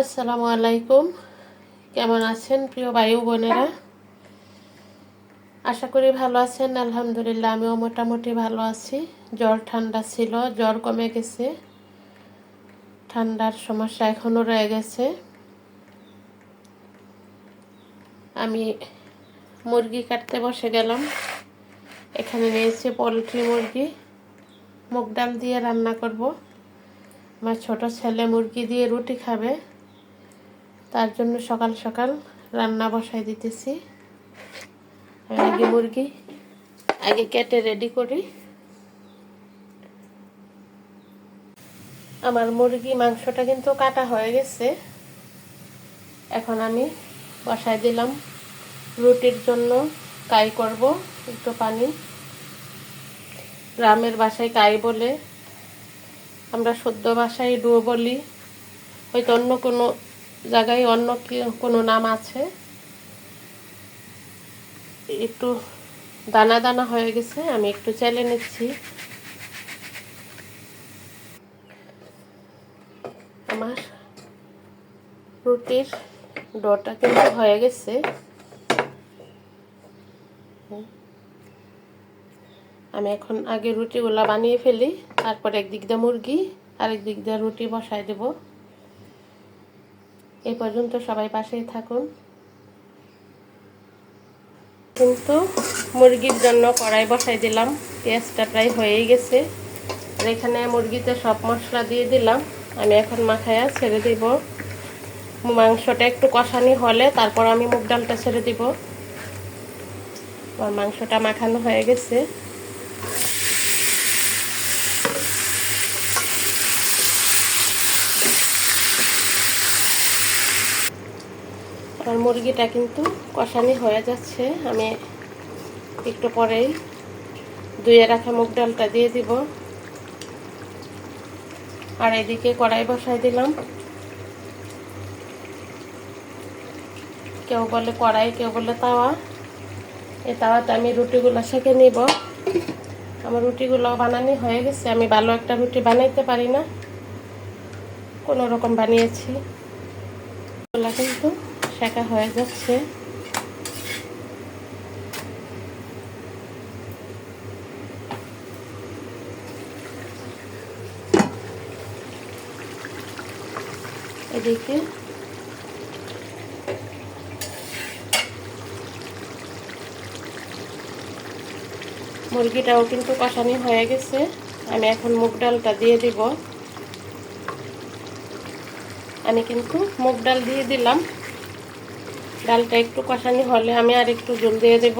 আসসালামু আলাইকুম। কেমন আছেন প্রিয় বায়ু বোনেরা? আশা করি ভালো আছেন, আলহামদুলিল্লাহ, আমিও মোটামুটি ভালো আছি। জ্বর ঠান্ডা ছিল, জ্বর কমে গেছে। ঠান্ডার সমস্যা এখনও রয়ে গেছে। আমি মুরগি কাটতে বসে গেলাম। এখানে নিয়েছি পোলট্রি মুরগি। মুগ ডাল দিয়ে রান্না করব। আমার ছোট ছেলে মুরগি দিয়ে রুটি খাবে। তার জন্য সকাল সকাল রান্না বসাই দিতেছি। আগে মুরগি। আগে কেটে রেডি করি। আমার মুরগি মাংসটা কিন্তু কাটা হয়ে গেছে। এখন আমি বসাই দিলাম। রুটির জন্য কাই করব একটু পানি। গ্রামের বাসায় কাই বলে আমরা সদ্য বাসায় ডুয়ো বলি। হয়তো অন্য কোনো জায়গায় অন্য কোনো নাম আছে? একটু দানা দানা হয়ে গেছে, আমি একটু চেলে নিচ্ছি। আমার রুটির ডটা কিন্তু হয়ে গেছে। আমি এখন আগে রুটিগুলো বানিয়ে ফেলি, তারপর একদিক দিয়ে মুরগি আরেক দিক দিয়ে রুটি বসাই দেব। এই পর্যন্ত সবাই পাশেই থাকুন। কিন্তু মুরগির জন্য কড়াই বসাই দিলাম, পেঁয়াজটা প্রায় হয়েই গেছে। আর এখানে মুরগিতে সব মশলা দিয়ে দিলাম, আমি এখন মাখায়া ছেড়ে দিব। মাংসটা একটু কষানি হলে তারপর আমি মুগ ডালটা ছেড়ে দিব। আমার মাংসটা মাখানো হয়ে গেছে। আমার মুরগিটা কিন্তু কষানি হয়ে যাচ্ছে। আমি একটু পরেই ধুয়ে রাখা মুগ ডালটা দিয়ে দিব। আর এদিকে কড়াই বসাই দিলাম। কেউ বলে কড়াই, কেউ বলে তাওয়া। এই তাওয়াতে আমি রুটিগুলো সেঁকে নিব। আমার রুটিগুলো বানানি হয়ে গেছে। আমি ভালো একটা রুটি বানাইতে পারি না। কোনো রকম বানিয়েছি। কিন্তু শেখা হয়ে যাচ্ছে। এদিকে মুরগিটাও কিন্তু কষানি হয়ে গেছে। আমি এখন মুগ ডালটা দিয়ে দিব। আমি কিন্তু মুগ ডাল দিয়ে দিলাম। ডালটা একটু কষানি হলে আমি আর একটু জল দিয়ে দেব।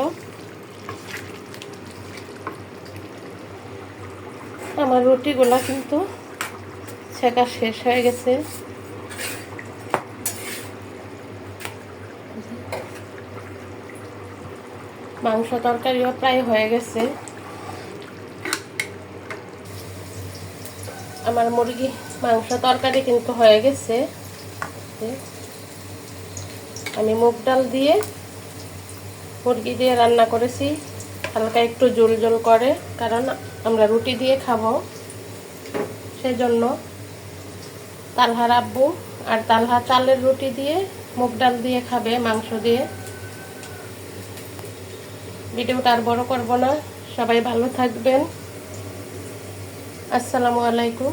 আমার রুটিগুলো কিন্তু শেখা শেষ হয়ে গেছে। মাংস তরকারিও প্রায় হয়ে গেছে। আমার মুরগি মাংস তরকারি কিন্তু হয়ে গেছে। আমি মুগ ডাল দিয়ে মুরগি দিয়ে রান্না করেছি। হালকা একটু জল জল করে, কারণ আমরা রুটি দিয়ে খাব। সেজন্য তালহা রাব্বু আর তালহা চালের রুটি দিয়ে মুগ ডাল দিয়ে খাবে, মাংস দিয়ে। ভিডিওটা আর বড় করব না। সবাই ভালো থাকবেন। আসসালামু আলাইকুম।